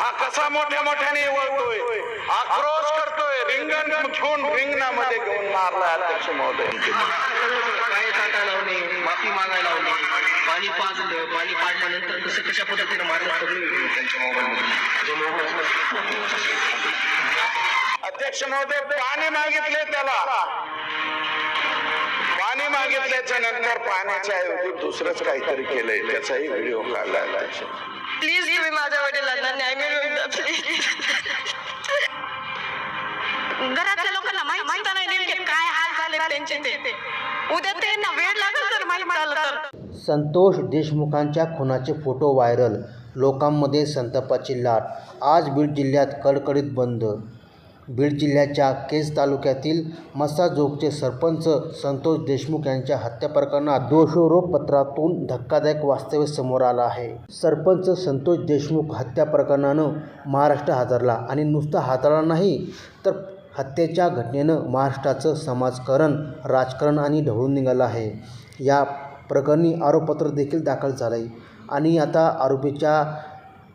हा कसा मोठ्या मोठ्याने वळतोय? आक्रोश करतोय. रिंगण घेऊन रिंगणामध्ये घेऊन मारला अध्यक्ष महोदय. काय टाटा लावणे माफी मागायला लावणे पाणी पाजलं. पाणी पाडल्यानंतर कसं कशा पद्धतीने मारलं सगळं त्यांच्या अध्यक्ष महोदय पाणी मागितले त्याला. पाणी मागितल्याच्या नंतर पाण्याच्या ऐवजी दुसरंच काहीतरी केलंय. त्याचाही व्हिडिओ काढला प्लीज तुम्ही माझ्या वडिलांना न्याय मिळवून प्लीज घरातल्या लोकांना माहीत नाही नेमके काय हाल झाले त्यांचे ते. उद्या त्यांना वेळ लागेल तर माहीत झालं तर. संतोष देशमुखांच्या खुनाचे फोटो व्हायरल लोकांमध्ये संतापाची लाट. आज बीड जिल्ह्यात कडकडीत बंद बीड जिल्ह्याच्या केज तालुक्यातील मसाजोगचे सरपंच संतोष देशमुख यांच्या हत्या प्रकरणात दोषारोपपत्रातून धक्कादायक वास्तव्य समोर आलं आहे. सरपंच संतोष देशमुख हत्या प्रकरणानं महाराष्ट्र हादरला आणि नुसता हादरला नाही तर हत्येच्या घटनेनं महाराष्ट्राचं समाजकारण राजकारण आणि ढवळून निघालं आहे. या प्रकरणी आरोपपत्र देखील दाखल झालं आहे आणि आता आरोपीच्या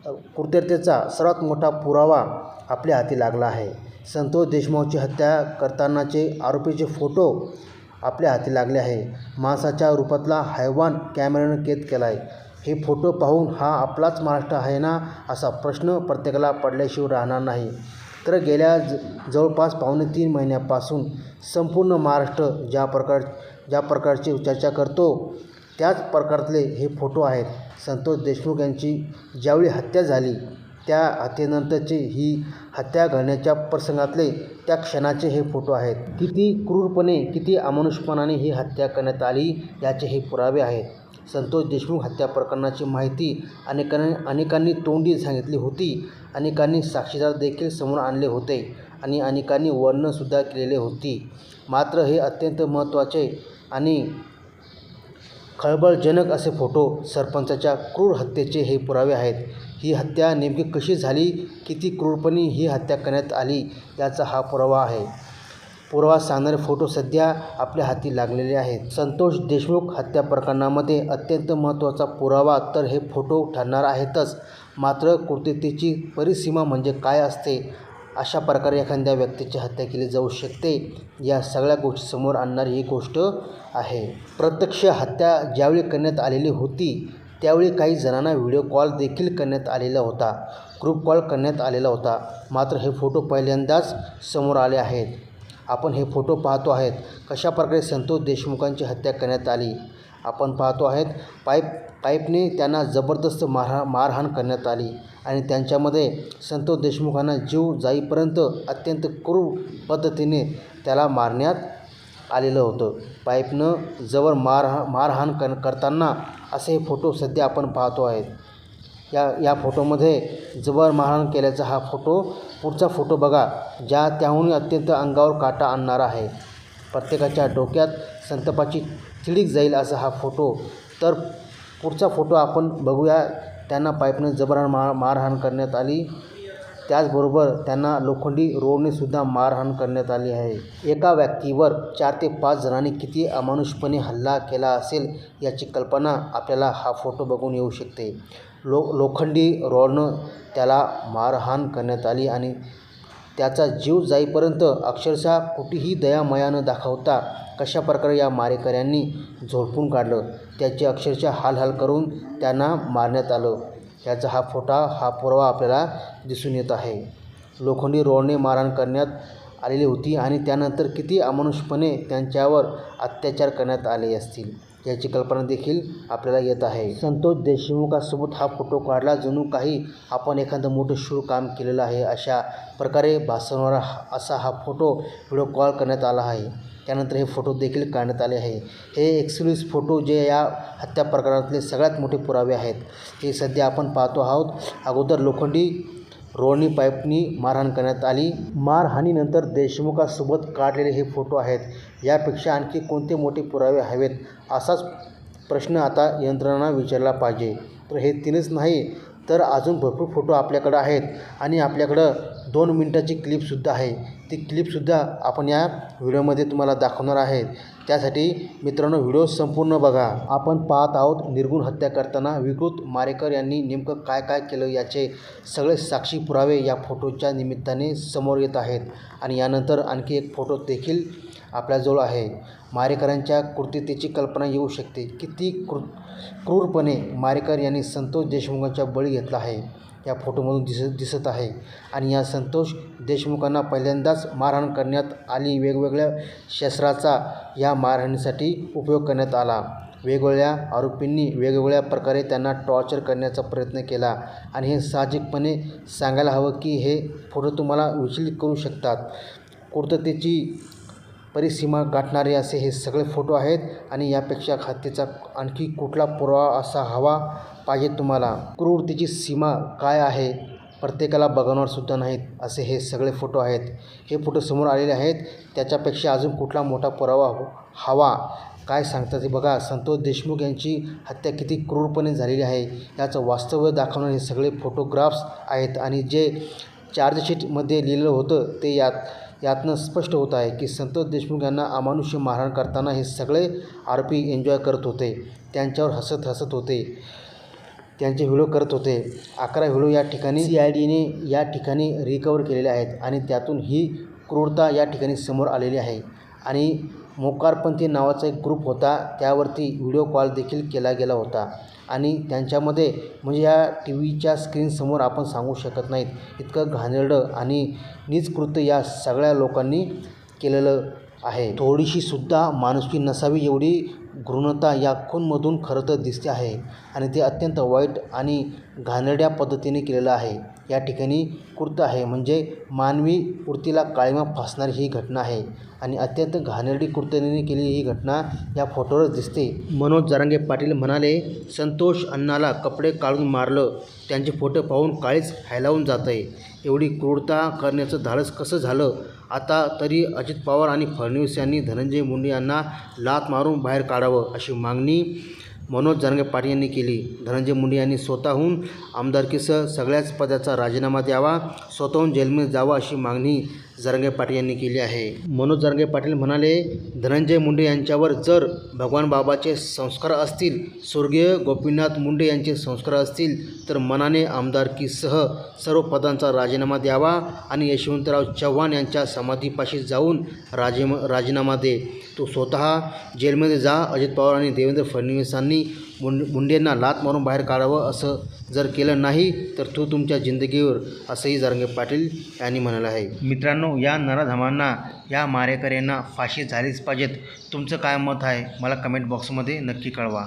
अ, कृत्यतेचा सर्वात मोठा पुरावा आपल्या हाती लागला आहे. संतोष देशमुखची हत्या करतानाचे आरोपीचे फोटो आपल्या हाती लागले आहे. माणसाच्या रूपातला हैवान कॅमेऱ्यानं कैद केला आहे हे फोटो पाहून हा आपलाच महाराष्ट्र आहे ना असा प्रश्न प्रत्येकाला पडल्याशिवाय राहणार नाही. तर गेल्या ज जवळपास पावणे तीन महिन्यापासून संपूर्ण महाराष्ट्र ज्या प्रकार ज्या प्रकारची चर्चा करतो त्याच प्रकारातले हे फोटो आहेत. संतोष देशमुख यांची ज्यावेळी हत्या झाली त्या हत्येनंतरची ही हत्या घडण्याच्या प्रसंगातले त्या क्षणाचे हे फोटो आहेत. किती क्रूरपणे किती अमानुषपणाने ही हत्या करण्यात आली याचे हे पुरावे आहेत. संतोष देशमुख हत्या प्रकरणाची माहिती अनेकांनी अनेकांनी तोंडी सांगितली होती. अनेकांनी साक्षीदार देखील समोर आणले होते आणि अनेकांनी वर्णनसुद्धा केलेले होती. मात्र हे अत्यंत महत्त्वाचे आणि खळबळजनक असे फोटो सरपंचाच्या क्रूर हत्येचे हे पुरावे आहेत. ही हत्या नेमकी कशी झाली? किती क्रूरपणे ही हत्या करण्यात आली? याचा हा पुरावा आहे. पुरावा सांगणारे फोटो सध्या आपल्या हाती लागलेले आहेत. संतोष देशमुख हत्या प्रकरणामध्ये अत्यंत महत्त्वाचा पुरावा तर हे फोटो ठरणार आहेतच. मात्र कृतितेची परिसीमा म्हणजे काय असते? अशा प्रकारे एखाद्या व्यक्तीची हत्या केली जाऊ शकते. या सगळ्या गोष्टी समोर आणणारी ही गोष्ट आहे. प्रत्यक्ष हत्या ज्यावेळी करण्यात आलेली होती त्यावेळी काही जणांना व्हिडिओ कॉल देखील करण्यात आलेला होता. ग्रुप कॉल करण्यात आलेला होता. मात्र हे फोटो पहिल्यांदाच समोर आले आहेत. आपण हे फोटो पाहतो आहेत. कशा प्रकारे संतोष देशमुखांची हत्या करण्यात आली? आपण पाहतो आहेत. पाईप पाईपने त्यांना जबरदस्त मारहा मारहाण करण्यात आली आणि त्यांच्यामध्ये संतोष देशमुखांना जीव जाईपर्यंत अत्यंत क्रूर पद्धतीने त्याला मारण्यात आलेलं होतं. पाईपनं जवळ मारहा मारहाण कर करताना असे फोटो सध्या आपण पाहतो आहेत. या या फोटोमध्ये जबर मारहाण केल्याचा हा फोटो पुढचा फोटो बघा ज्या त्याहून अत्यंत अंगावर काटा आणणारा आहे. प्रत्येकाच्या डोक्यात संतापाची तिडीक जाईल असा हा फोटो. तर पुढचा फोटो आपण बघूया. त्यांना पाईपने जबरान मार मारहाण करण्यात आली. त्याचबरोबर त्यांना लोखंडी रोडनेसुद्धा मारहाण करण्यात आली आहे. एका व्यक्तीवर चार ते पाच जणांनी किती अमानुषपणे हल्ला केला असेल याची कल्पना आपल्याला हा फोटो बघून येऊ शकते. लो लोखंडी रोडनं त्याला मारहाण करण्यात आली आणि त्याचा जीव जाईपर्यंत अक्षरशः कुठेही दयामया न दाखवता कशा प्रकारे या मारेकऱ्यांनी झोडपून काढलं त्याचे अक्षरशः हालहाल करून त्यांना मारण्यात आलं. याचा हा फोटा हा पुरावा आपल्याला दिसून येत आहे. लोखंडी रोडने मारहाण करण्यात आलेली होती आणि त्यानंतर किती अमानुषपणे त्यांच्यावर अत्याचार करण्यात आले असतील? याची कल्पना देखील आपल्याला येत आहे. संतोष देशमुखासोबत हा फोटो काढला. जणू काही आपण एखादं मोठं शूर काम केलेलं आहे अशा प्रकारे भासवणारा असा हा फोटो व्हिडिओ कॉल करण्यात आला आहे. त्यानंतर हे फोटो देखील काढण्यात आले आहे. हे एक्सक्लुसिव्ह फोटो जे या हत्या प्रकारातले सगळ्यात मोठे पुरावे आहेत. हे सध्या आपण पाहतो आहोत. अगोदर लोखंडी रोडनी पाईपनी मारहाण करण्यात आली. मारहाणीनंतर देशमुखासोबत काढलेले हे फोटो आहेत. यापेक्षा आणखी कोणते मोठे पुरावे हवेत? असाच प्रश्न आता यंत्रणांना विचारला पाहिजे. तर हे तीनच नाही तर अजून भरपूर फोटो आपल्याकडं आहेत आणि आपल्याकडं दोन मिनटाची क्लिपसुद्धा आहे. ती क्लिपसुद्धा आपण या व्हिडिओमध्ये तुम्हाला दाखवणार आहे. त्यासाठी मित्रांनो व्हिडिओ संपूर्ण बघा. आपण पाहत आहोत निर्गुण हत्या करताना विकृत मारेकर यांनी नेमकं काय काय केलं याचे सगळे साक्षी पुरावे या फोटोच्या निमित्ताने समोर येत आहेत. आणि यानंतर आणखी एक फोटो देखील आपल्याजवळ आहे. मारेकरांच्या कृतीतेची कल्पना येऊ शकते. किती क्रू क्रूरपणे मारेकर यांनी संतोष देशमुखांचा बळी घेतला आहे या फोटोमधून दिसत दिसत आहे. आणि या संतोष देशमुखांना पहिल्यांदाच मारहाण करण्यात आली. वेगवेगळ्या शस्त्राचा या मारहाणीसाठी उपयोग करण्यात आला. वेगवेगळ्या आरोपींनी वेगवेगळ्या प्रकारे त्यांना टॉर्चर करण्याचा प्रयत्न केला. आणि हे साहजिकपणे सांगायला हवं की हे फोटो तुम्हाला विचलित करू शकतात. कुर्ततेची परिसीमा गाठणारे असे हे सगळे फोटो आहेत आणि यापेक्षा हत्येचा आणखी कुठला पुरावा असा हवा पाहिजे तुम्हाला. क्रूरतेची सीमा काय आहे? प्रत्येकाला बघवणार सुद्धा नाहीत असे हे सगळे फोटो आहेत. हे फोटो समोर आलेले आहेत. त्याच्यापेक्षा अजून कुठला मोठा पुरावा हो- हवा? काय सांगतात ते बघा. संतोष देशमुख यांची हत्या किती क्रूरपणे झालेली आहे याचं वास्तव्य दाखवणारे हे सगळे फोटोग्राफ्स आहेत आणि जे चार्जशीटमध्ये लिहिलं होतं ते यात यातनं स्पष्ट होत आहे की संतोष देशमुख यांना अमानुष्य मारहाण करताना हे सगळे आरोपी एन्जॉय करत होते. त्यांच्यावर हसत हसत होते. त्यांचे व्हिडिओ करत होते. अकरा व्हिडिओ या ठिकाणी सी आय डीने या ठिकाणी रिकवर केलेले आहेत आणि त्यातून ही क्रूरता या ठिकाणी समोर आलेली आहे. आणि मोकारपंथी नावाचा एक ग्रुप होता. त्यावरती व्हिडिओ कॉल देखील केला गेला होता. आणि त्यांच्यामध्ये म्हणजे या टी व्हीच्या स्क्रीनसमोर आपण सांगू शकत नाहीत. इतकं घाणेरडं आणि नीच कृत्य या सगळ्या लोकांनी केलेलं आहे. थोडीशीसुद्धा माणुसकी नसावी एवढी घृणता या खूनमधून खरं तर दिसते आहे. आणि ते अत्यंत वाईट आणि घाणेरड्या पद्धतीने केलेलं आहे. या ठिकाणी कृत्य आहे. म्हणजे मानवी वृत्तीला काळीमा फासणारी ही घटना आहे आणि अत्यंत घाणेरडी कृत्याने केलेली ही घटना या फोटोवरच दिसते. मनोज जरांगे पाटील म्हणाले संतोष अण्णाला कपडे काढून मारलं त्यांचे फोटो पाहून काळीच हायलावून जात आहे एवढी क्रूरता करण्याचं धाडस कसं झालं? आता तरी अजित पवार आणि फडणवीस यांनी धनंजय मुंडे यांना लात मारून बाहेर काढावं अशी मागणी मनोज जनगे पाटील यांनी केली. धनंजय मुंडे यांनी स्वतःहून आमदारकीसह सगळ्याच पदाचा राजीनामा द्यावा. स्वतःहून जेलमध्ये जावं अशी मागणी जरांगे पाटील यांनी केली आहे. मनोज जरांगे पाटील म्हणाले धनंजय मुंडे यांच्यावर जर भगवान बाबाचे संस्कार असतील स्वर्गीय गोपीनाथ मुंडे यांचे संस्कार असतील तर मनाने आमदारकीसह सर्व पदांचा राजीनामा द्यावा आणि यशवंतराव चव्हाण यांच्या समाधीपाशी जाऊन राजीम राजीनामा दे. तो स्वतः जेलमध्ये जा. अजित पवार आणि देवेंद्र फडणवीसांनी मुंड मुंडेंना लात मारून बाहेर काढावं असं जर केलं नाही तर तू तुमच्या जिंदगीवर असंही जारंगे पाटील यांनी म्हणालं आहे. मित्रांनो या नराधमांना या मारेकऱ्यांना फाशी झालीच पाहिजेत. तुमचं काय मत आहे? मला कमेंट बॉक्समध्ये नक्की कळवा.